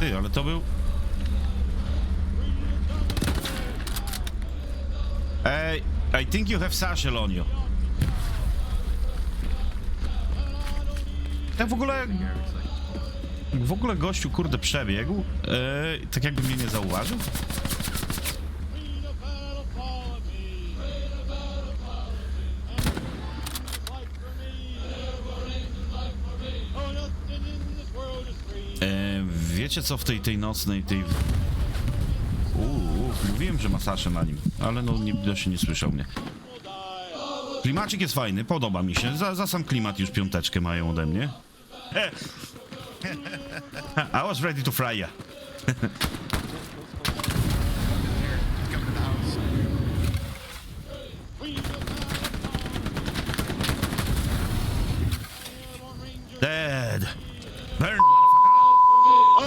Ty, ale to był... Ej, I think you have Sashel on you. Tak w ogóle... W ogóle gościu, kurde, przebiegł. Ej, tak jakby mnie nie zauważył. Wiecie co w tej, tej nocnej, tej... Uuu, mówiłem, że ma Saszę na nim, ale no nie, widocznie nie słyszał mnie. Klimacik jest fajny, podoba mi się. Za, za sam klimat już piąteczkę mają ode mnie. I was ready to fry ya.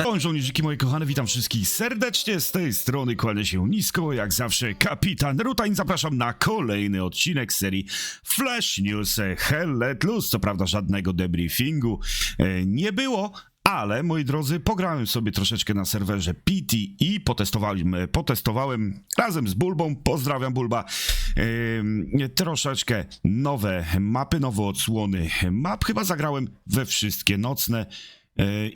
Cześć żołnierzyki moje kochane, witam wszystkich serdecznie. Z tej strony, kładę się nisko, jak zawsze kapitan Rutain, zapraszam na kolejny odcinek serii Flash News Hell Let Loose, co prawda żadnego debriefingu e, nie było, ale moi drodzy, pograłem sobie troszeczkę na serwerze PTE, potestowałem, potestowałem razem z Bulbą, pozdrawiam Bulba, troszeczkę nowe mapy, nowe odsłony map, chyba zagrałem we wszystkie nocne, E,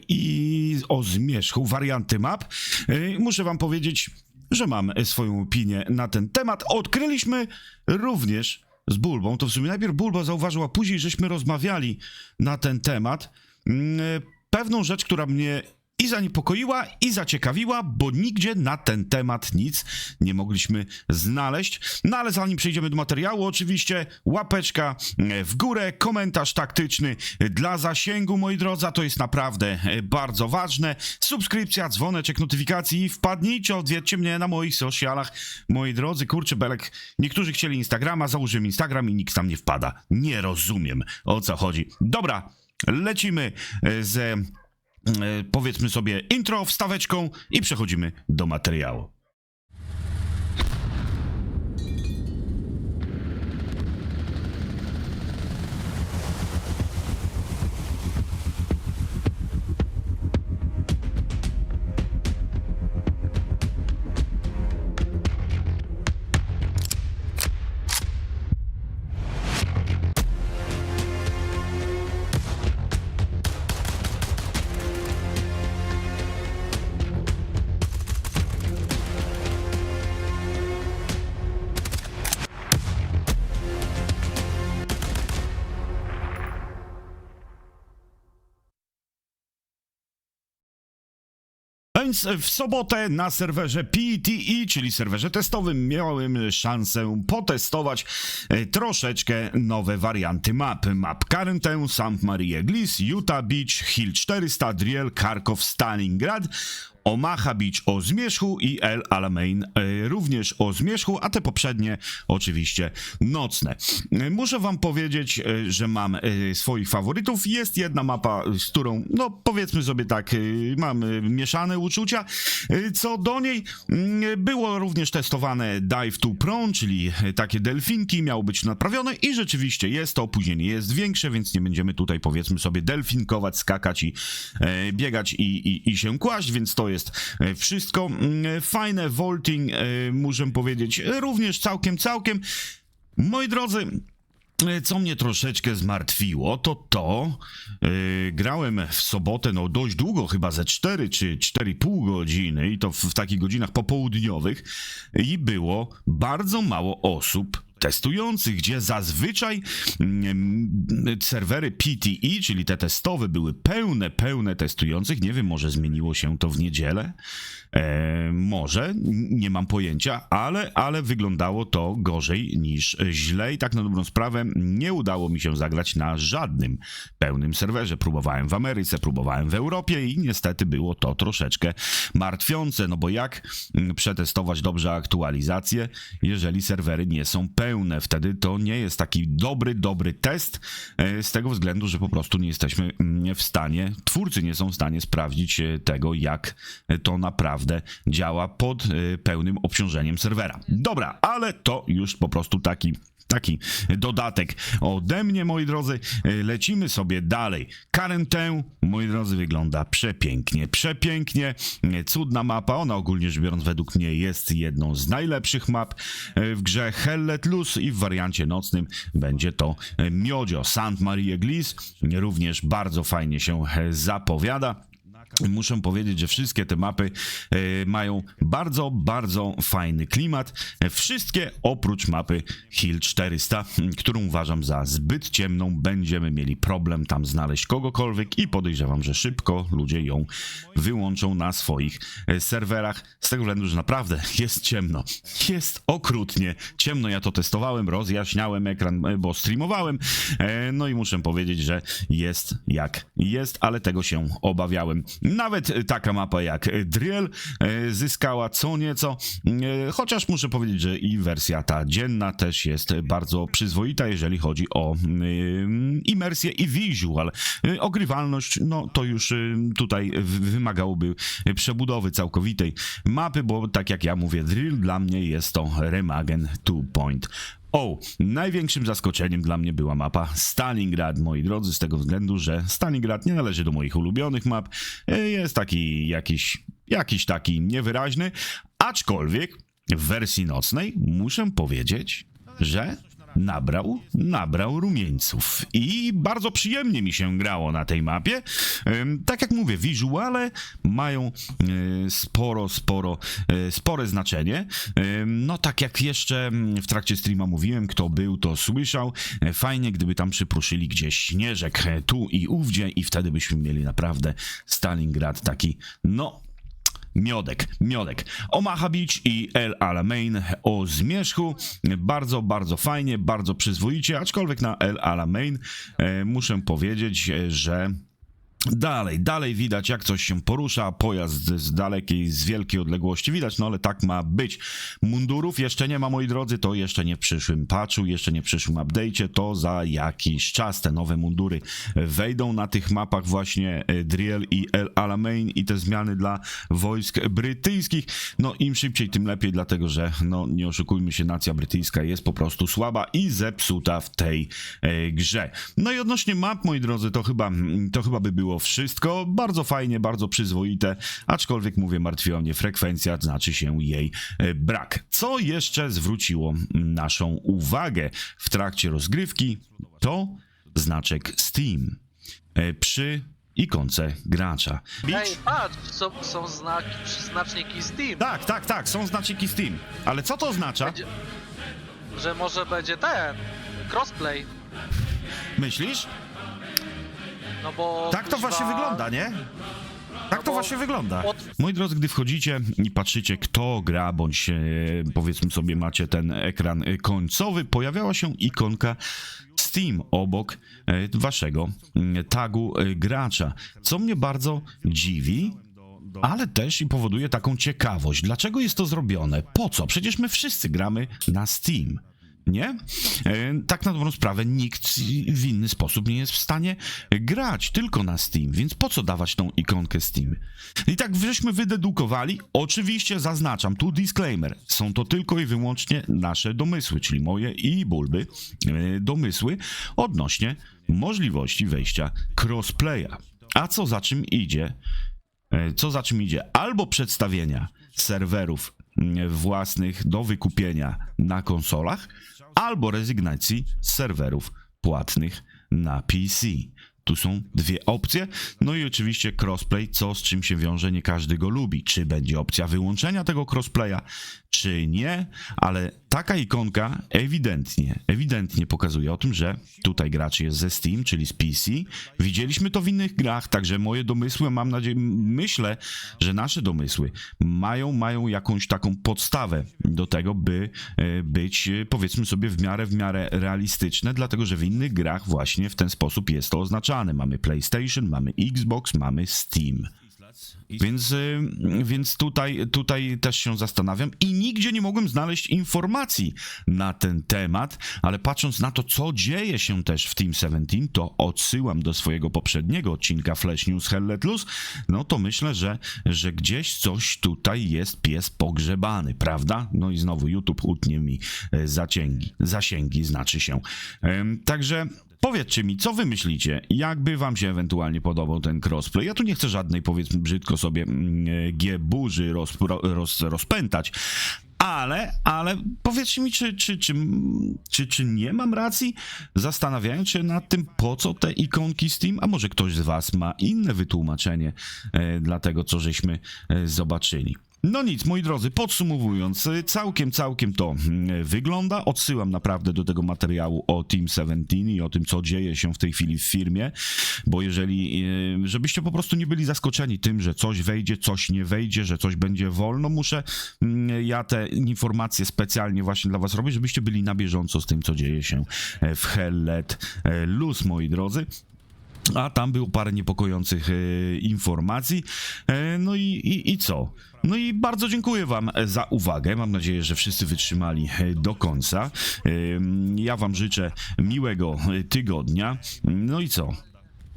i o zmierzchu warianty map. E, Muszę wam powiedzieć, że mam swoją opinię na ten temat. Odkryliśmy również z Bulbą, to w sumie najpierw Bulba zauważyła, później żeśmy rozmawiali na ten temat, mm, e, pewną rzecz, która mnie i zaniepokoiła, i zaciekawiła, bo nigdzie na ten temat nic nie mogliśmy znaleźć. No ale zanim przejdziemy do materiału, oczywiście łapeczka e, w górę, komentarz taktyczny dla zasięgu, moi drodzy, to jest naprawdę e, bardzo ważne. Subskrypcja, dzwoneczek, notyfikacji i wpadnijcie, odwiedźcie mnie na moich socialach, moi drodzy. Kurczę, Belek, niektórzy chcieli Instagrama, założyłem Instagram i nikt tam nie wpada. Nie rozumiem, o co chodzi. Dobra, lecimy e, z powiedzmy sobie intro, wstaweczką i przechodzimy do materiału. Więc w sobotę na serwerze PTE, czyli serwerze testowym, miałem szansę potestować e, troszeczkę nowe warianty map. Map Carntę, St. Marie Glis, Utah Beach, Hill 400, Driel, Karkow, Stalingrad, Omaha Beach o zmierzchu i El Alamein e, również o zmierzchu, a te poprzednie oczywiście nocne. E, Muszę wam powiedzieć, e, że mam swoich faworytów. Jest jedna mapa, z którą, no powiedzmy sobie tak, mam mieszane uczucia. Co do niej, mm, było również testowane Dive to Prone, czyli takie delfinki, miało być naprawione i rzeczywiście jest to, opóźnienie jest większe, więc nie będziemy tutaj powiedzmy sobie delfinkować, skakać i biegać i, i, i się kłaść, więc to jest e, wszystko. Mm, Fajne vaulting, e, muszę powiedzieć, również całkiem, całkiem. Moi drodzy, e, co mnie troszeczkę zmartwiło, to to, e, grałem w sobotę, no dość długo, chyba ze 4 czy 4,5 godziny i to w, w takich godzinach popołudniowych i było bardzo mało osób testujących, gdzie zazwyczaj mm, serwery PTE, czyli te testowe, były pełne, pełne testujących. Nie wiem, może zmieniło się to w niedzielę. E, może, nie mam pojęcia, ale, ale wyglądało to gorzej niż źle i tak na dobrą sprawę nie udało mi się zagrać na żadnym pełnym serwerze. Próbowałem w Ameryce, próbowałem w Europie i niestety było to troszeczkę martwiące, no bo jak mm, przetestować dobrze aktualizację, jeżeli serwery nie są pełne? Wtedy to nie jest taki dobry, dobry test e, z tego względu, że po prostu nie jesteśmy mm, w stanie, twórcy nie są w stanie sprawdzić e, tego, jak to naprawdę działa pod e, pełnym obciążeniem serwera. Dobra, ale to już po prostu taki taki dodatek ode mnie, moi drodzy. E, Lecimy sobie dalej. Karentę, moi drodzy, wygląda przepięknie, przepięknie. E, Cudna mapa, ona ogólnie rzecz biorąc według mnie jest jedną z najlepszych map e, w grze Hell Let Loose i w wariancie nocnym będzie to Miodzio. Sant Marie Glis również bardzo fajnie się zapowiada. Muszę powiedzieć, że wszystkie te mapy e, mają bardzo, bardzo fajny klimat. E, Wszystkie oprócz mapy Hill 400, m, którą uważam za zbyt ciemną. Będziemy mieli problem tam znaleźć kogokolwiek i podejrzewam, że szybko ludzie ją wyłączą na swoich e, serwerach. Z tego względu, że naprawdę jest ciemno. Jest okrutnie ciemno. Ja to testowałem, rozjaśniałem ekran, bo streamowałem. No i muszę powiedzieć, że jest jak jest, ale tego się obawiałem. Nawet e, taka mapa jak e, Drill e, zyskała co nieco, chociaż muszę powiedzieć, że i wersja ta dzienna też jest bardzo przyzwoita, jeżeli chodzi o imersję i visual. Ogrywalność, no to już tutaj wymagałoby przebudowy całkowitej mapy, bo tak jak ja mówię, Drill dla mnie jest to Remagen 2.0. O, największym zaskoczeniem dla mnie była mapa Stalingrad, moi drodzy, z tego względu, że Stalingrad nie należy do moich ulubionych map. E, Jest taki jakiś, jakiś taki niewyraźny, aczkolwiek w wersji nocnej muszę powiedzieć, że nabrał, nabrał rumieńców i bardzo przyjemnie mi się grało na tej mapie. Tak jak mówię, wizuale mają y, sporo, sporo, y, spore znaczenie. No tak jak jeszcze mm, w trakcie streama mówiłem, kto był, to słyszał. E, Fajnie, gdyby tam przypruszyli gdzieś śnieżek e, tu i ówdzie i wtedy byśmy mieli naprawdę Stalingrad taki, no Miodek, miodek. Omaha Beach i El Alamein o zmierzchu. Bardzo, bardzo fajnie, bardzo przyzwoicie, aczkolwiek na El Alamein e, muszę powiedzieć, e, że Dalej, dalej widać jak coś się porusza, pojazd z dalekiej, z wielkiej odległości widać, no ale tak ma być. Mundurów jeszcze nie ma, moi drodzy, to jeszcze nie w przyszłym patchu, jeszcze nie w przyszłym update'cie, to za jakiś czas te nowe mundury wejdą na tych mapach właśnie e, Driel i El Alamein i te zmiany dla wojsk brytyjskich. No im szybciej, tym lepiej, dlatego że, no nie oszukujmy się, nacja brytyjska jest po prostu słaba i zepsuta w tej e, grze. No i odnośnie map, moi drodzy, to chyba, to chyba by było wszystko. Bardzo fajnie, bardzo przyzwoite, aczkolwiek mówię, martwiła mnie frekwencja, znaczy się jej e, brak. Co jeszcze zwróciło naszą uwagę w trakcie rozgrywki, to znaczek Steam e, przy ikonce gracza. Ej, patrz, są, są znaki, znaczniki Steam, Tak, tak, tak, są znaczniki Steam. Ale co to oznacza? Będzie, że może będzie ten, crossplay, Myślisz? No bo... Tak to właśnie wygląda, nie? Tak No to bo właśnie wygląda. Moi drodzy, gdy wchodzicie i patrzycie, kto gra, bądź e, powiedzmy sobie macie ten ekran końcowy, pojawiała się ikonka Steam obok e, waszego mm, tagu e, gracza, co mnie bardzo dziwi. Ale też i powoduje taką ciekawość. Dlaczego jest to zrobione? Po co? Przecież my wszyscy gramy na Steam. Nie? E, tak na dobrą sprawę nikt w inny sposób nie jest w stanie grać tylko na Steam, więc po co dawać tą ikonkę Steam? I tak żeśmy wydedukowali, oczywiście zaznaczam tu disclaimer, są to tylko i wyłącznie nasze domysły, czyli moje i bulby e, domysły odnośnie możliwości wejścia crossplaya. A co za czym idzie? E, Co za czym idzie? Albo przedstawienia serwerów własnych do wykupienia na konsolach, albo rezygnacji z serwerów płatnych na PC. Tu są dwie opcje. No i oczywiście crossplay, co z czym się wiąże, nie każdy go lubi. Czy będzie opcja wyłączenia tego crossplaya, czy nie, ale taka ikonka ewidentnie, ewidentnie pokazuje o tym, że tutaj gracz jest ze Steam, czyli z PC. Widzieliśmy to w innych grach, także moje domysły, mam nadzieję, myślę, że nasze domysły mają, mają jakąś taką podstawę do tego, by e, być, e, powiedzmy sobie, w miarę, w miarę realistyczne, dlatego że w innych grach właśnie w ten sposób jest to Mamy PlayStation, mamy Xbox, mamy Steam. Więc, y, więc tutaj, tutaj też się zastanawiam i nigdzie nie mogłem znaleźć informacji na ten temat, ale patrząc na to, co dzieje się też w Team 17, to odsyłam do swojego poprzedniego odcinka Flash News Hell Let Loose, no to myślę, że, że gdzieś coś tutaj jest pies pogrzebany, prawda? No i znowu YouTube utnie mi e, zacięgi, zasięgi znaczy się. Także Powiedzcie mi, co wy myślicie? Jakby wam się ewentualnie podobał ten crossplay? Ja tu nie chcę żadnej, powiedzmy brzydko sobie, mm, e, G-burzy roz, roz, rozpętać, ale, ale powiedzcie mi, czy, czy, czy, czy, czy nie mam racji? Zastanawiając się nad tym, po co te ikonki Steam, a może ktoś z was ma inne wytłumaczenie e, dla tego, co żeśmy e, zobaczyli. No nic, moi drodzy, podsumowując, y, całkiem, całkiem to mm, wygląda. Odsyłam naprawdę do tego materiału o Team 17 i o tym, co dzieje się w tej chwili w firmie, bo jeżeli, y, żebyście po prostu nie byli zaskoczeni tym, że coś wejdzie, coś nie wejdzie, że coś będzie wolno, muszę mm, ja te informacje specjalnie właśnie dla was robię, żebyście byli na bieżąco z tym, co dzieje się e, w Hell Let e, Loose, moi drodzy. A tam było parę niepokojących e, informacji. No i, i, i co? No i bardzo dziękuję Wam e, za uwagę. Mam nadzieję, że wszyscy wytrzymali e, do końca. E, ja Wam życzę miłego tygodnia. No i co?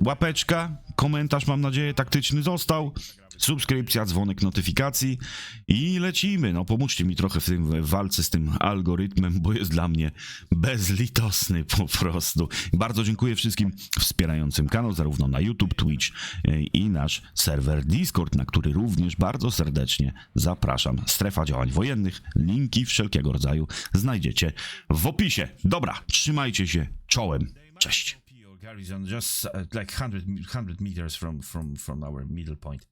Łapeczka, komentarz, mam nadzieję, taktyczny został. Subskrypcja, dzwonek notyfikacji i lecimy. No pomóżcie mi trochę w tym w walce z tym algorytmem, bo jest dla mnie bezlitosny po prostu. Bardzo dziękuję wszystkim wspierającym kanał, zarówno na YouTube, Twitch e, i nasz serwer Discord, na który również bardzo serdecznie zapraszam. Strefa działań wojennych, linki wszelkiego rodzaju znajdziecie w opisie. Dobra, trzymajcie się czołem. Cześć. Or garrison just uh, like 100 100 meters from from from our middle point